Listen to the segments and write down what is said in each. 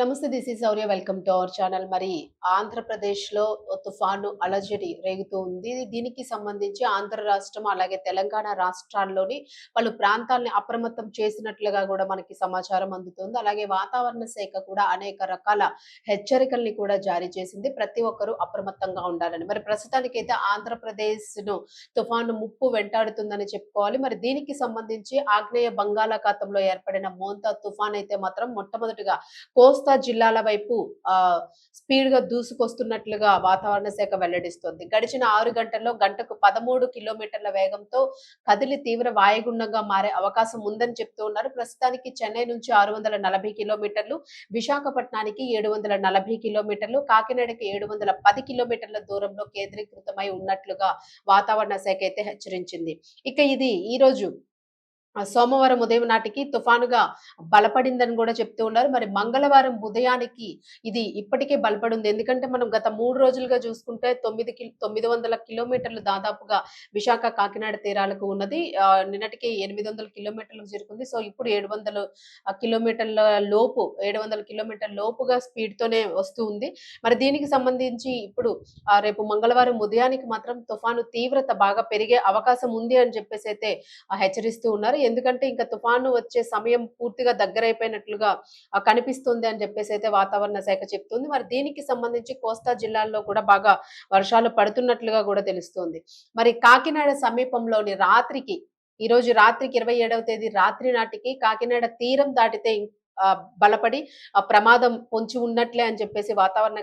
నమస్తే this is Sourya welcome to our channel మరి ఆంధ్రప్రదేశ్లో తుఫాను అలజడి రేగుతూ ఉంది. దీనికి సంబంధించి ఆంధ్ర రాష్ట్రం అలాగే తెలంగాణ రాష్ట్రాల్లోని పలు ప్రాంతాల్ని అప్రమత్తం చేసినట్లుగా కూడా మనకి సమాచారం అందుతుంది. అలాగే వాతావరణ శాఖ కూడా అనేక రకాల హెచ్చరికల్ని కూడా జారీ చేసింది. ప్రతి ఒక్కరూ అప్రమత్తంగా ఉండాలని. మరి ప్రస్తుతానికైతే ఆంధ్రప్రదేశ్ను తుఫాను ముప్పు వెంటాడుతుందని చెప్పుకోవాలి. మరి దీనికి సంబంధించి ఆగ్నేయ బంగాళాఖాతంలో ఏర్పడిన మోంతా తుఫాన్ అయితే మాత్రం మొట్టమొదటిగా కోస్తా జిల్లాల వైపు స్పీడ్గా స్పీడ్గా దూసుకొస్తున్నట్లుగా వాతావరణ శాఖ వెల్లడిస్తోంది. గడిచిన ఆరు గంటల్లో గంటకు పదమూడు కిలోమీటర్ల వేగంతో కదిలి తీవ్ర వాయుగుండంగా మారే అవకాశం ఉందని చెప్తూ ఉన్నారు. ప్రస్తుతానికి చెన్నై నుంచి ఆరు వందల నలభై కిలోమీటర్లు విశాఖపట్నానికి ఏడు వందల నలభై కిలోమీటర్లు కాకినాడకి ఏడు వందల పది కిలోమీటర్ల దూరంలో కేంద్రీకృతమై ఉన్నట్లుగా వాతావరణ శాఖ అయితే హెచ్చరించింది. ఇక ఇది ఈ రోజు సోమవారం ఉదయం నాటికి తుఫానుగా బలపడిందని కూడా చెప్తూ ఉన్నారు. మరి మంగళవారం ఉదయానికి ఇది ఇప్పటికే బలపడింది. ఎందుకంటే మనం గత మూడు రోజులుగా చూసుకుంటే తొమ్మిది కి తొమ్మిది వందల కిలోమీటర్లు దాదాపుగా విశాఖ కాకినాడ తీరాలకు ఉన్నది. ఆ, నిన్నటికి ఎనిమిది వందల కిలోమీటర్లకు చేరుకుంది. సో ఇప్పుడు ఏడు వందల కిలోమీటర్ల లోపు ఏడు వందల కిలోమీటర్ల లోపుగా స్పీడ్ తోనే వస్తూ ఉంది. మరి దీనికి సంబంధించి ఇప్పుడు రేపు మంగళవారం ఉదయానికి మాత్రం తుఫాను తీవ్రత బాగా పెరిగే అవకాశం ఉంది అని చెప్పేసి అయితే హెచ్చరిస్తూ ఉన్నారు. ఎందుకంటే ఇంకా తుఫాను వచ్చే సమయం పూర్తిగా దగ్గరైపోయినట్లుగా కనిపిస్తుంది అని చెప్పేసి అయితే వాతావరణ శాఖ చెప్తుంది. మరి దీనికి సంబంధించి కోస్తా జిల్లాల్లో కూడా బాగా వర్షాలు పడుతున్నట్లుగా కూడా తెలుస్తోంది. మరి కాకినాడ సమీపంలోని రాత్రికి ఈ రోజు రాత్రికి ఇరవై ఏడవ తేదీ రాత్రి నాటికి కాకినాడ తీరం దాటితే బలపడి ఆ ప్రమాదం పొంచి ఉన్నట్లే అని చెప్పేసి వాతావరణ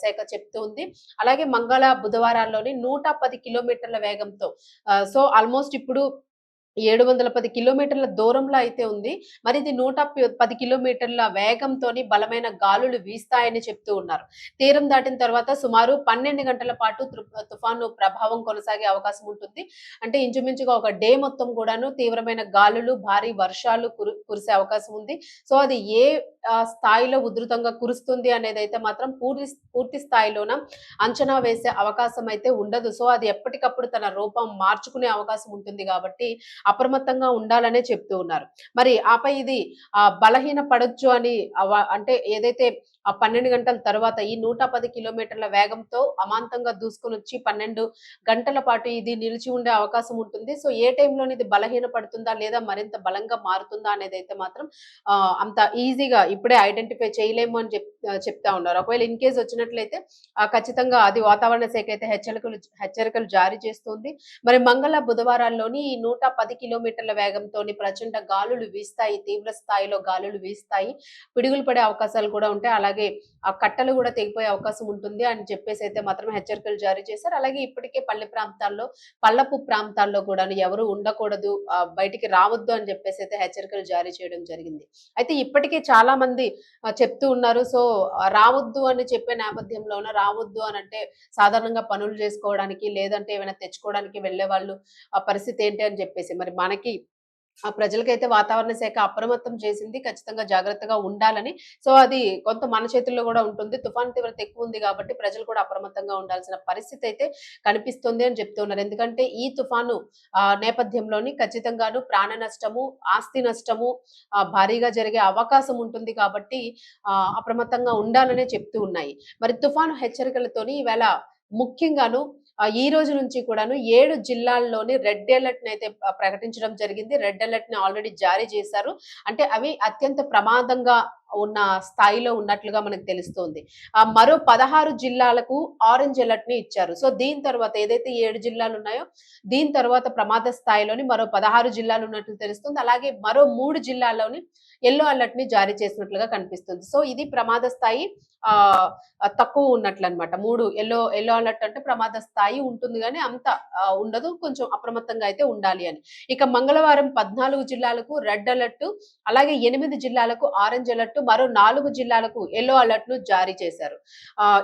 శాఖ చెప్తూ ఉంది అలాగే మంగళ బుధవారాల్లోని నూట పది కిలోమీటర్ల వేగంతో సో ఆల్మోస్ట్ ఇప్పుడు ఏడు వందల పది కిలోమీటర్ల దూరంలో అయితే ఉంది. మరి ఇది నూట పది కిలోమీటర్ల వేగంతో బలమైన గాలులు వీస్తాయని చెప్తూ ఉన్నారు. తీరం దాటిన తర్వాత సుమారు పన్నెండు గంటల పాటు తుఫాను ప్రభావం కొనసాగే అవకాశం ఉంటుంది. అంటే ఇంచుమించుగా ఒక డే మొత్తం కూడాను తీవ్రమైన గాలులు భారీ వర్షాలు కురు కురిసే అవకాశం ఉంది. సో అది ఏ స్థాయిలో ఉధృతంగా కురుస్తుంది అనేది అయితే మాత్రం పూర్తి పూర్తి స్థాయిలోన అంచనా వేసే అవకాశం అయితే ఉండదు. సో అది ఎప్పటికప్పుడు తన రూపం మార్చుకునే అవకాశం ఉంటుంది కాబట్టి అప్రమత్తంగా ఉండాలనే చెప్తూ ఉన్నారు. మరి ఆపై ఇది ఆ బలహీన పడొచ్చు అని అవ- అంటే ఏదైతే ఆ పన్నెండు గంటల తర్వాత ఈ నూట పది కిలోమీటర్ల వేగంతో అమాంతంగా దూసుకొని వచ్చి పన్నెండు గంటల పాటు ఇది నిలిచి ఉండే అవకాశం ఉంటుంది. సో ఏ టైంలో ఇది బలహీన పడుతుందా లేదా మరింత బలంగా మారుతుందా అనేది అయితే మాత్రం ఆ, అంత ఈజీగా ఇప్పుడే ఐడెంటిఫై చేయలేము అని చెప్ చెప్తా ఉన్నారు. ఒకవేళ ఇన్ కేస్ వచ్చినట్లయితే ఆ, ఖచ్చితంగా అది వాతావరణ శాఖ అయితే హెచ్చరికలు హెచ్చరికలు జారీ చేస్తుంది. మరి మంగళ బుధవారాల్లోని ఈ నూట పది కిలోమీటర్ల వేగంతో ప్రచండ గాలులు వీస్తాయి తీవ్ర స్థాయిలో గాలులు వీస్తాయి పిడుగులు పడే అవకాశాలు కూడా ఉంటాయి. అలాగే ఆ కట్టలు కూడా తెగిపోయే అవకాశం ఉంటుంది అని చెప్పేసి అయితే మాత్రం హెచ్చరికలు జారీ చేశారు. అలాగే ఇప్పటికే పల్లె ప్రాంతాల్లో పల్లపు ప్రాంతాల్లో కూడా ఎవరు ఉండకూడదు బయటికి రావద్దు అని చెప్పేసి అయితే హెచ్చరికలు జారీ చేయడం జరిగింది. అయితే ఇప్పటికే చాలా మంది చెప్తూ ఉన్నారు సో రావద్దు అని చెప్పే నేపథ్యంలోన? రావద్దు అని అంటే సాధారణంగా పనులు చేసుకోవడానికి లేదంటే ఏమైనా తెచ్చుకోవడానికి వెళ్ళే వాళ్ళు ఆ పరిస్థితి ఏంటి? అని చెప్పేసి మరి మనకి ఆ ప్రజలకైతే వాతావరణ శాఖ అప్రమత్తం చేసింది ఖచ్చితంగా జాగ్రత్తగా ఉండాలని. సో అది కొంత మన చేతుల్లో కూడా ఉంటుంది. తుఫాన్ తీవ్రత ఎక్కువ ఉంది కాబట్టి ప్రజలు కూడా అప్రమత్తంగా ఉండాల్సిన పరిస్థితి అయితే కనిపిస్తుంది అని చెప్తున్నారు ఎందుకంటే ఈ తుఫాను ఆ నేపథ్యంలోని ఖచ్చితంగాను ప్రాణ నష్టము ఆస్తి నష్టము భారీగా జరిగే అవకాశం ఉంటుంది కాబట్టి ఆ, అప్రమత్తంగా ఉండాలనే చెప్తూ ఉన్నాయి. మరి తుఫాను హెచ్చరికలతోని ఈవేళ ముఖ్యంగాను ఈ రోజు నుంచి కూడాను ఏడు జిల్లాల్లోని రెడ్ అలర్ట్ని అయితే ప్రకటించడం జరిగింది. రెడ్ అలర్ట్ని ఆల్రెడీ జారీ చేశారు. అంటే అవి అత్యంత ప్రమాదంగా ఉన్న స్థాయిలో ఉన్నట్లుగా మనకు తెలుస్తోంది. మరో పదహారు జిల్లాలకు ఆరెంజ్ అలర్ట్ని ఇచ్చారు. సో దీని తర్వాత ఏదైతే ఏడు జిల్లాలు ఉన్నాయో దీని తర్వాత ప్రమాద స్థాయిలోని మరో పదహారు జిల్లాలు ఉన్నట్లు తెలుస్తుంది. అలాగే మరో మూడు జిల్లాల్లోని ఎల్లో అలర్ట్ని జారీ చేసినట్లుగా కనిపిస్తుంది. సో ఇది ప్రమాద స్థాయి ఆ తక్కువ ఉన్నట్లు అనమాట మూడు ఎల్లో ఎల్లో అలర్ట్ అంటే ప్రమాద స్థాయి ఉంటుంది కానీ అంత ఉండదు. కొంచెం అప్రమత్తంగా అయితే ఉండాలి అని. ఇక మంగళవారం పద్నాలుగు జిల్లాలకు రెడ్ అలర్ట్ అలాగే ఎనిమిది జిల్లాలకు ఆరెంజ్ అలర్ట్ మరో నాలుగు జిల్లాలకు ఎల్లో అలర్ట్ను జారీ చేశారు.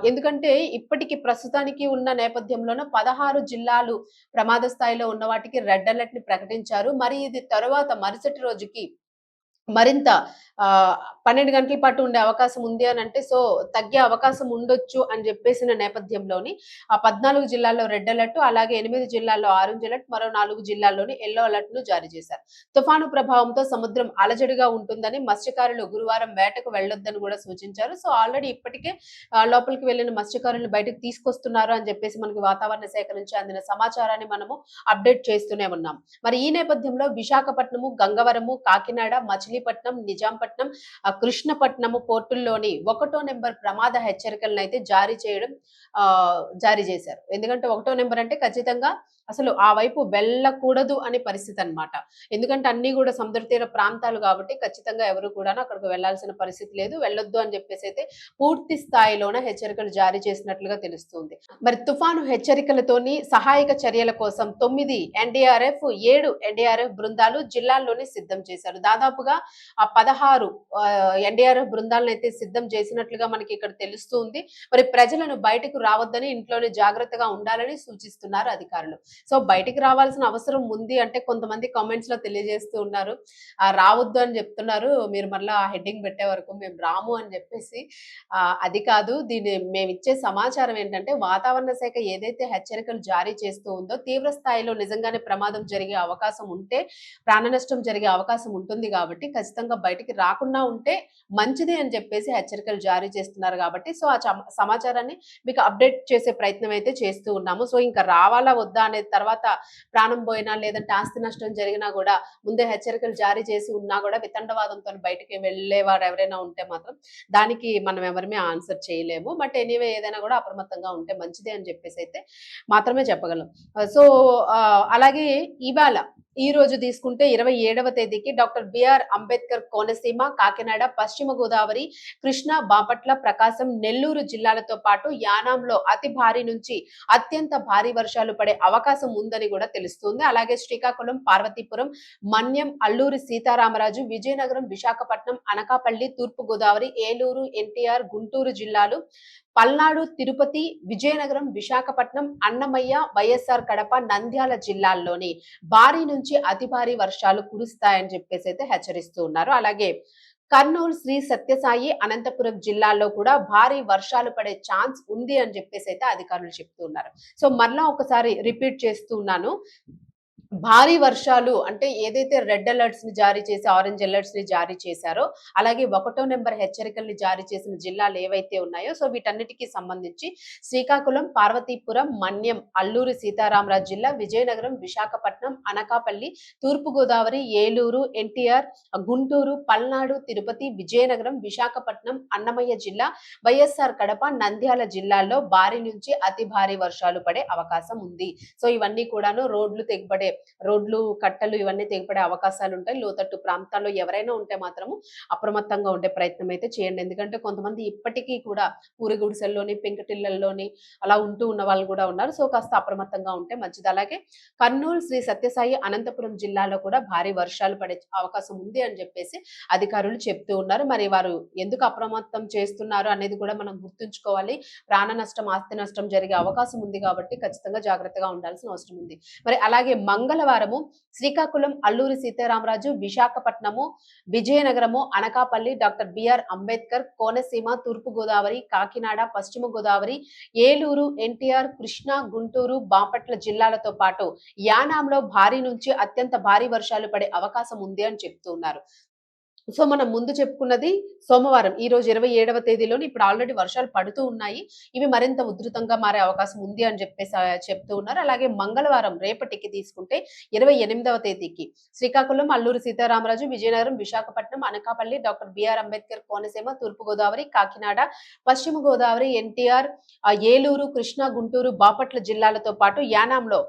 ఎందుకంటే ఇప్పటికి ప్రస్తుతానికి ఉన్న నేపథ్యంలోనే పదహారు జిల్లాలు ప్రమాద స్థాయిలో ఉన్న వాటికి రెడ్ అలర్ట్ని ప్రకటించారు. మరి ఇది తర్వాత మరుసటి రోజుకి మరింత పన్నెండు గంటల పాటు ఉండే అవకాశం ఉంది అని అంటే సో తగ్గే అవకాశం ఉండొచ్చు అని చెప్పేసిన నేపథ్యంలోని ఆ 14 జిల్లాల్లో రెడ్ అలర్ట్ అలాగే ఎనిమిది జిల్లాల్లో ఆరెంజ్ అలర్ట్ మరో నాలుగు జిల్లాల్లోని ఎల్లో అలర్ట్ను జారీ చేశారు. తుఫాను ప్రభావంతో సముద్రం అలజడిగా ఉంటుందని మత్స్యకారులు గురువారం వేటకు వెళ్ళొద్దని కూడా సూచించారు. సో ఆల్రెడీ ఇప్పటికే లోపలికి వెళ్ళిన మత్స్యకారులను బయటకు తీసుకొస్తున్నారు అని చెప్పేసి మనకి వాతావరణ శాఖ నుంచి అందిన సమాచారాన్ని మనము అప్డేట్ చేస్తూనే ఉన్నాం. మరి ఈ నేపథ్యంలో విశాఖపట్నము, గంగవరము, కాకినాడ, మచిలీపట్నం, నిజాంపట్నం, ఆహ్, కృష్ణపట్నము పోర్టుల్లోని ఒకటో నెంబర్ ప్రమాద హెచ్చరికలనైతే జారీ చేయడం జారీ చేశారు. ఎందుకంటే ఒకటో నెంబర్ అంటే ఖచ్చితంగా అసలు ఆ వైపు వెళ్ళకూడదు అనే పరిస్థితి అన్నమాట. ఎందుకంటే అన్ని కూడా సముద్ర తీర ప్రాంతాలు కాబట్టి ఖచ్చితంగా ఎవరు కూడా అక్కడికి వెళ్ళాల్సిన పరిస్థితి లేదు. వెళ్ళొద్దు అని చెప్పేసి అయితే పూర్తి స్థాయిలోన హెచ్చరికలు జారీ చేసినట్లుగా తెలుస్తుంది. మరి తుఫాను హెచ్చరికలతోని సహాయక చర్యల కోసం తొమ్మిది ఎన్డీఆర్ఎఫ్, ఏడు ఎన్డీఆర్ఎఫ్ బృందాలు జిల్లాల్లోని సిద్ధం చేశారు. దాదాపుగా ఆ 16 ఆహ్, బృందాలను అయితే సిద్ధం చేసినట్లుగా మనకి ఇక్కడ తెలుస్తుంది మరి ప్రజలను బయటకు రావద్దని ఇంట్లోనే జాగ్రత్తగా ఉండాలని సూచిస్తున్నారు అధికారులు. సో బయటికి రావాల్సిన అవసరం ఉంది అంటే కొంతమంది కామెంట్స్లో తెలియజేస్తూ ఉన్నారు. రావద్దు అని చెప్తున్నారు మీరు మళ్ళీ ఆ హెడ్డింగ్ పెట్టే వరకు మేము రాము అని చెప్పేసి అది కాదు. దీన్ని ఇచ్చే సమాచారం ఏంటంటే వాతావరణ శాఖ ఏదైతే హెచ్చరికలు జారీ చేస్తూ ఉందో తీవ్ర స్థాయిలో నిజంగానే ప్రమాదం జరిగే అవకాశం ఉంటే, ప్రాణ నష్టం జరిగే అవకాశం ఉంటుంది కాబట్టి ఖచ్చితంగా బయటికి రాకుండా ఉంటే మంచిది అని చెప్పేసి హెచ్చరికలు జారీ చేస్తున్నారు కాబట్టి సో ఆ సమాచారాన్ని మీకు అప్డేట్ చేసే ప్రయత్నం అయితే చేస్తూ ఉన్నాము. సో ఇంకా రావాలా వద్దా అనేది తర్వాత ప్రాణం పోయినా లేదంటే ఆస్తి నష్టం జరిగినా కూడా ముందే హెచ్చరికలు జారీ చేసి ఉన్నా కూడా వితండవాదంతో బయటికి వెళ్ళేవారు ఎవరైనా ఉంటే మాత్రం దానికి మనం ఎవరిమే ఆన్సర్ చేయలేము. బట్ ఎనీవే ఏదైనా కూడా అప్రమత్తంగా ఉంటే మంచిది అని చెప్పేసి అయితే మాత్రమే చెప్పగలం. సో అలాగే ఇవాళ ఈ రోజు తీసుకుంటే 27వ తేదీకి డాక్టర్ బిఆర్ అంబేద్కర్ కోనసీమ, కాకినాడ, పశ్చిమ గోదావరి, కృష్ణా, బాపట్ల, ప్రకాశం, నెల్లూరు జిల్లాలతో పాటు యానాంలో అతి భారీ నుంచి అత్యంత భారీ వర్షాలు పడే అవకాశం ఉందని కూడా తెలుస్తుంది. అలాగే శ్రీకాకుళం, పార్వతీపురం, మన్యం, అల్లూరి సీతారామరాజు, విజయనగరం, విశాఖపట్నం, అనకాపల్లి, తూర్పు గోదావరి, ఏలూరు, ఎన్టీఆర్, గుంటూరు జిల్లాలు, పల్నాడు, తిరుపతి, విజయనగరం, విశాఖపట్నం, అన్నమయ్య, వైఎస్ఆర్ కడప, నంద్యాల జిల్లాల్లోని భారీ నుంచి అతి భారీ వర్షాలు కురుస్తాయని చెప్పేసి అయితే హెచ్చరిస్తూ ఉన్నారు. అలాగే కర్నూలు, శ్రీ సత్యసాయి, అనంతపురం జిల్లాల్లో కూడా భారీ వర్షాలు పడే ఛాన్స్ ఉంది అని చెప్పేసి అయితే అధికారులు చెప్తూ ఉన్నారు. సో మరలా ఒకసారి రిపీట్ చేస్తున్నాను భారీ వర్షాలు అంటే ఏదైతే రెడ్ అలర్ట్స్ని జారీ చేసి, ఆరెంజ్ అలర్ట్స్ని జారీ చేశారో, అలాగే ఒకటో నెంబర్ హెచ్చరికల్ని జారీ చేసిన జిల్లాలు ఏవైతే ఉన్నాయో సో వీటన్నిటికీ సంబంధించి శ్రీకాకుళం, పార్వతీపురం, మన్యం, అల్లూరి సీతారామరాజు జిల్లా, విజయనగరం, విశాఖపట్నం, అనకాపల్లి, తూర్పుగోదావరి ఏలూరు, ఎన్టీఆర్, గుంటూరు, పల్నాడు, తిరుపతి, విజయనగరం, విశాఖపట్నం, అన్నమయ్య జిల్లా, వైఎస్ఆర్ కడప, నంద్యాల జిల్లాల్లో భారీ నుంచి అతి భారీ వర్షాలు పడే అవకాశం ఉంది. సో ఇవన్నీ కూడాను రోడ్లు తెగబడే రోడ్లు, కట్టలు ఇవన్నీ తెగపడే అవకాశాలు ఉంటాయి. లోతట్టు ప్రాంతాల్లో ఎవరైనా ఉంటే మాత్రము అప్రమత్తంగా ఉండే ప్రయత్నం అయితే చేయండి. ఎందుకంటే కొంతమంది ఇప్పటికీ కూడా పూరి గుడిసెల్లోని, పెంకుటిళ్ళల్లోని అలా ఉంటూ ఉన్న వాళ్ళు కూడా ఉన్నారు. సో కాస్త అప్రమత్తంగా ఉంటే మంచిది. అలాగే కర్నూలు, శ్రీ సత్యసాయి, అనంతపురం జిల్లాలో కూడా భారీ వర్షాలు పడే అవకాశం ఉంది అని చెప్పేసి అధికారులు చెప్తూ ఉన్నారు. మరి వారు ఎందుకు అప్రమత్తం చేస్తున్నారు అనేది కూడా మనం గుర్తుంచుకోవాలి. ప్రాణ నష్టం, ఆస్తి నష్టం జరిగే అవకాశం ఉంది కాబట్టి ఖచ్చితంగా జాగ్రత్తగా ఉండాల్సిన అవసరం ఉంది. మరి అలాగే మంగళవారము శ్రీకాకుళం, అల్లూరి సీతారామరాజు, విశాఖపట్నము, విజయనగరము, అనకాపల్లి, డాక్టర్ బిఆర్ అంబేద్కర్ కోనసీమ, తూర్పు గోదావరి, కాకినాడ, పశ్చిమ గోదావరి, ఏలూరు, ఎన్టీఆర్, కృష్ణా, గుంటూరు, బాపట్ల జిల్లాలతో పాటు యానాంలో భారీ నుంచి అత్యంత భారీ వర్షాలు పడే అవకాశం ఉంది అని చెప్తూ ఉన్నారు. సో మనం ముందు చెప్పుకున్నది సోమవారం. ఈ రోజు 27వ తేదీలోని ఇప్పుడు ఆల్రెడీ వర్షాలు పడుతూ ఉన్నాయి. ఇవి మరింత ఉధృతంగా మారే అవకాశం ఉంది అని చెప్పేసి చెప్తూ ఉన్నారు. అలాగే మంగళవారం రేపటికి తీసుకుంటే 28వ తేదీకి శ్రీకాకుళం, అల్లూరు సీతారామరాజు, విజయనగరం, విశాఖపట్నం, అనకాపల్లి, డాక్టర్ బిఆర్ అంబేద్కర్ కోనసీమ, తూర్పు గోదావరి, కాకినాడ, పశ్చిమ గోదావరి, ఎన్టీఆర్, ఏలూరు, కృష్ణా, గుంటూరు, బాపట్ల జిల్లాలతో పాటు యానాంలో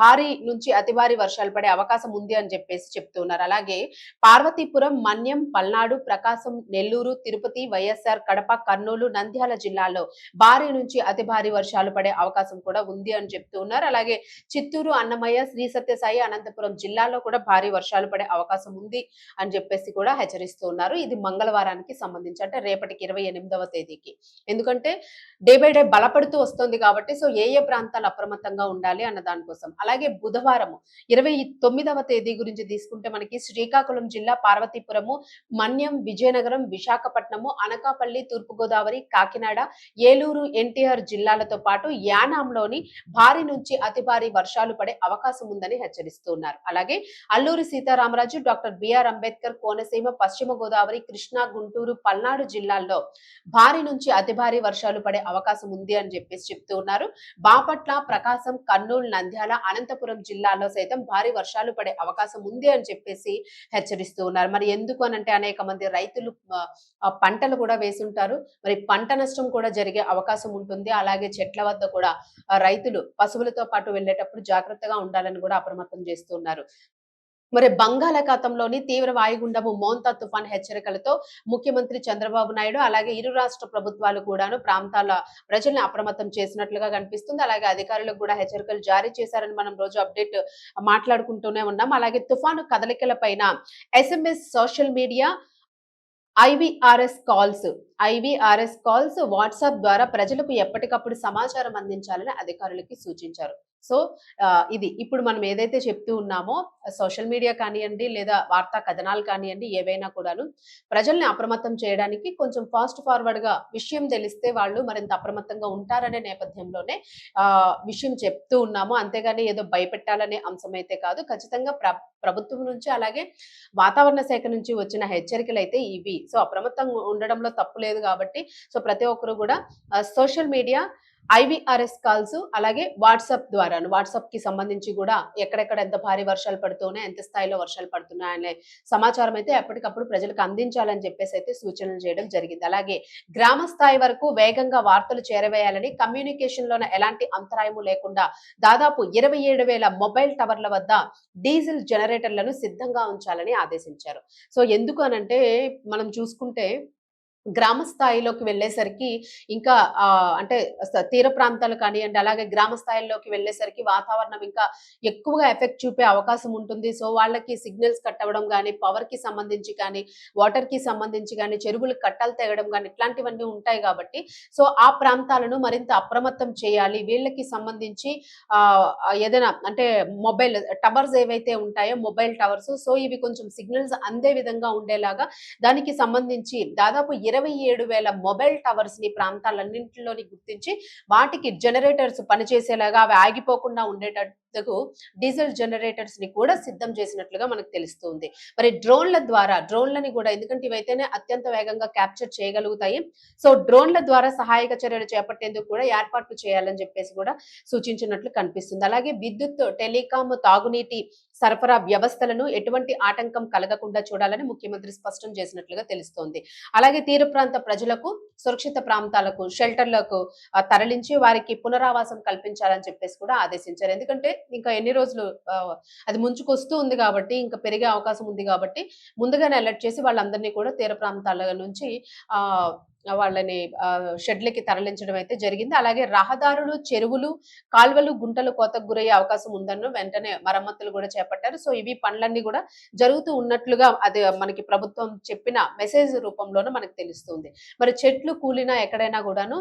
భారీ నుంచి అతి భారీ వర్షాలు పడే అవకాశం ఉంది అని చెప్పేసి చెప్తూ ఉన్నారు. అలాగే పార్వతీపురం, మన్యం, పల్నాడు, ప్రకాశం, నెల్లూరు, తిరుపతి, వైఎస్ఆర్ కడప, కర్నూలు, నంద్యాల జిల్లాల్లో భారీ నుంచి అతి భారీ వర్షాలు పడే అవకాశం కూడా ఉంది అని చెప్తూ ఉన్నారు. అలాగే చిత్తూరు, అన్నమయ్య, శ్రీ సత్యసాయి, అనంతపురం జిల్లాలో కూడా భారీ వర్షాలు పడే అవకాశం ఉంది అని చెప్పేసి కూడా హెచ్చరిస్తూ ఉన్నారు. ఇది మంగళవారానికి సంబంధించి అంటే రేపటికి 28వ తేదీకి. ఎందుకంటే డే బై డే బలపడుతూ వస్తుంది కాబట్టి సో ఏ ఏ ప్రాంతాలు అప్రమత్తంగా ఉండాలి అన్న దాని కోసం. అలాగే బుధవారము 29వ తేదీ గురించి తీసుకుంటే మనకి శ్రీకాకుళం జిల్లా, పార్వతీపురము, మన్యం విజయనగరం విశాఖపట్నము అనకాపల్లి తూర్పుగోదావరి కాకినాడ ఏలూరు ఎన్టీఆర్ జిల్లాలతో పాటు యానాంలోని భారీ నుంచి అతి భారీ వర్షాలు పడే అవకాశం ఉందని హెచ్చరిస్తున్నారు. అలాగే అల్లూరి సీతారామరాజు డాక్టర్ బిఆర్ అంబేద్కర్ కోనసీమ పశ్చిమ గోదావరి కృష్ణా గుంటూరు పల్నాడు జిల్లాల్లో భారీ నుంచి అతి భారీ వర్షాలు పడే అవకాశం ఉంది అని చెప్పేసి చెప్తూ ఉన్నారు. బాపట్ల ప్రకాశం కర్నూలు నంద్యాల అనంతపురం జిల్లాలో సైతం భారీ వర్షాలు పడే అవకాశం ఉంది అని చెప్పేసి హెచ్చరిస్తూ ఉన్నారు. మరి ఎందుకు ఎందుకంటే అనేక మంది రైతులు ఆ, పంటలు కూడా వేసుంటారు. మరి పంట నష్టం కూడా జరిగే అవకాశం ఉంటుంది. అలాగే చెట్ల వద్ద కూడా రైతులు పశువులతో పాటు వెళ్ళేటప్పుడు జాగ్రత్తగా ఉండాలని కూడా అప్రమత్తం చేస్తున్నారు మరి బంగాళాఖాతంలోని తీవ్ర వాయుగుండము మోంతా తుఫాన్ హెచ్చరికలతో ముఖ్యమంత్రి చంద్రబాబు నాయుడు అలాగే ఇరు రాష్ట్ర ప్రభుత్వాలు కూడాను ప్రాంతాల ప్రజల్ని అప్రమత్తం చేసినట్లుగా కనిపిస్తుంది. అలాగే అధికారులకు కూడా హెచ్చరికలు జారీ చేశారని మనం రోజు అప్డేట్ మాట్లాడుకుంటూనే ఉన్నాం. అలాగే తుఫాను కదలికల పైన SMS social media IVRS calls IVRS calls WhatsApp ద్వారా ప్రజలకు ఎప్పటికప్పుడు సమాచారం అందించాలని అధికారులకి సూచించారు. సో ఇది ఇప్పుడు మనం ఏదైతే చెప్తూ ఉన్నామో సోషల్ మీడియా కానివ్వండి లేదా వార్తా కథనాలు కానివ్వండి ఏవైనా కూడాను ప్రజల్ని అప్రమత్తం చేయడానికి కొంచెం ఫాస్ట్ ఫార్వర్డ్గా విషయం తెలిస్తే వాళ్ళు మరింత అప్రమత్తంగా ఉంటారనే నేపథ్యంలోనే విషయం చెప్తూ ఉన్నాము. అంతేగాని ఏదో భయపెట్టాలనే అంశం అయితే కాదు. ఖచ్చితంగా ప్రభుత్వం నుంచి అలాగే వాతావరణ శాఖ నుంచి వచ్చిన హెచ్చరికలు అయితే ఇవి. సో అప్రమత్తంగా ఉండడంలో తప్పులేదు లేదు కాబట్టి సో ప్రతి ఒక్కరు కూడా సోషల్ మీడియా ఐవిఆర్ఎస్ కాల్స్ అలాగే వాట్సాప్ ద్వారా వాట్సాప్కి సంబంధించి కూడా ఎక్కడెక్కడ ఎంత భారీ వర్షాలు పడుతున్నాయి ఎంత స్థాయిలో వర్షాలు పడుతున్నాయనే సమాచారం అయితే ఎప్పటికప్పుడు ప్రజలకు అందించాలని చెప్పేసి అయితే సూచనలు చేయడం జరిగింది. అలాగే గ్రామ స్థాయి వరకు వేగంగా వార్తలు చేరవేయాలని కమ్యూనికేషన్ లోన ఎలాంటి అంతరాయము లేకుండా దాదాపు ఇరవై ఏడు వేల మొబైల్ టవర్ల వద్ద డీజిల్ జనరేటర్లను సిద్ధంగా ఉంచాలని ఆదేశించారు. సో ఎందుకు అనంటే మనం చూసుకుంటే గ్రామ స్థాయిలోకి వెళ్ళేసరికి ఇంకా అంటే తీర ప్రాంతాలు కానివ్వండి అలాగే గ్రామ స్థాయిల్లోకి వెళ్ళేసరికి వాతావరణం ఇంకా ఎక్కువగా ఎఫెక్ట్ చూపే అవకాశం ఉంటుంది. సో వాళ్ళకి సిగ్నల్స్ కట్ అవ్వడం కానీ పవర్కి సంబంధించి కానీ వాటర్కి సంబంధించి కానీ చెరువులు కట్టలు తెగడం కానీ ఇట్లాంటివన్నీ ఉంటాయి కాబట్టి సో ఆ ప్రాంతాలను మరింత అప్రమత్తం చేయాలి. వీళ్ళకి సంబంధించి ఏదైనా అంటే మొబైల్ టవర్స్ ఏవైతే ఉంటాయో మొబైల్ టవర్స్ సో ఇవి కొంచెం సిగ్నల్స్ అందే విధంగా ఉండేలాగా దానికి సంబంధించి దాదాపు ఇరవై ఏడు వేల మొబైల్ టవర్స్ని ప్రాంతాలన్నింటిలోని గుర్తించి వాటికి జనరేటర్స్ పనిచేసేలాగా అవి ఆగిపోకుండా ఉండేటట్టు కు డీజిల్ జనరేటర్స్ని కూడా సిద్ధం చేసినట్లుగా మనకు తెలుస్తుంది. మరి డ్రోన్ల ద్వారా డ్రోన్లని కూడా ఎందుకంటే ఇవైతేనే అత్యంత వేగంగా క్యాప్చర్ చేయగలుగుతాయి. సో డ్రోన్ల ద్వారా సహాయక చర్యలు చేపట్టేందుకు కూడా ఏర్పాట్లు చేయాలని చెప్పేసి కూడా సూచించినట్లు కనిపిస్తుంది. అలాగే విద్యుత్ టెలికాం తాగునీటి సరఫరా వ్యవస్థలను ఎటువంటి ఆటంకం కలగకుండా చూడాలని ముఖ్యమంత్రి స్పష్టం చేసినట్లుగా తెలుస్తోంది. అలాగే తీర ప్రాంత ప్రజలకు సురక్షిత ప్రాంతాలకు షెల్టర్లకు తరలించి వారికి పునరావాసం కల్పించాలని చెప్పేసి కూడా ఆదేశించారు. ఎందుకంటే ఇంకా ఎన్ని రోజులు అది ముంచుకొస్తూ ఉంది కాబట్టి ఇంకా పెరిగే అవకాశం ఉంది కాబట్టి ముందుగానే అలర్ట్ చేసి వాళ్ళందరినీ కూడా తీర ప్రాంతాల నుంచి ఆ వాళ్ళని షెడ్లకి తరలించడం అయితే జరిగింది. అలాగే రహదారులు చెరువులు కాల్వలు గుంటలు కోతకు గురయ్యే అవకాశం ఉందన్న వెంటనే మరమ్మతులు కూడా చేపట్టారు. సో ఇవి పనులన్నీ కూడా జరుగుతూ ఉన్నట్లుగా అది మనకి ప్రభుత్వం చెప్పిన మెసేజ్ రూపంలోనూ మనకు తెలుస్తుంది. మరి చెట్లు కూలినా ఎక్కడైనా కూడాను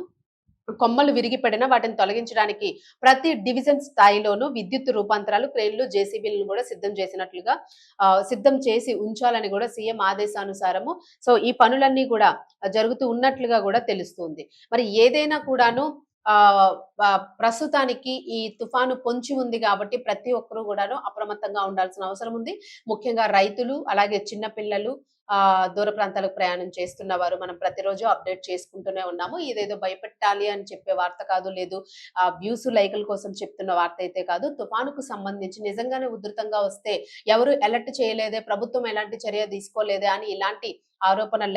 కొమ్మలు విరిగిపడిన వాటిని తొలగించడానికి ప్రతి డివిజన్ స్థాయిలోనూ విద్యుత్ రూపాంతరాలు క్రేన్లు జేసీబీలను కూడా సిద్ధం చేసినట్లుగా ఆ, సిద్ధం చేసి ఉంచాలని కూడా సీఎం ఆదేశానుసారము. సో ఈ పనులన్నీ కూడా జరుగుతూ ఉన్నట్లుగా కూడా తెలుస్తుంది. మరి ఏదైనా కూడాను ఆ ప్రస్తుతానికి ఈ తుఫాను పొంచి ఉంది కాబట్టి ప్రతి ఒక్కరూ కూడాను అప్రమత్తంగా ఉండాల్సిన అవసరం ఉంది. ముఖ్యంగా రైతులు అలాగే చిన్నపిల్లలు దూర ప్రాంతాలకు ప్రయాణం చేస్తున్న వారు మనం ప్రతిరోజు అప్డేట్ చేసుకుంటూనే ఉన్నాము. ఇదేదో భయపెట్టాలి అని చెప్పే వార్త కాదు లేదు ఆ వ్యూస్ లైకుల కోసం చెప్తున్న వార్త అయితే కాదు. తుఫానుకు సంబంధించి నిజంగానే ఉధృతంగా వస్తే ఎవరు అలర్ట్ చేయలేదే ప్రభుత్వం ఎలాంటి చర్య తీసుకోలేదే అని ఇలాంటి ఆరోపణలు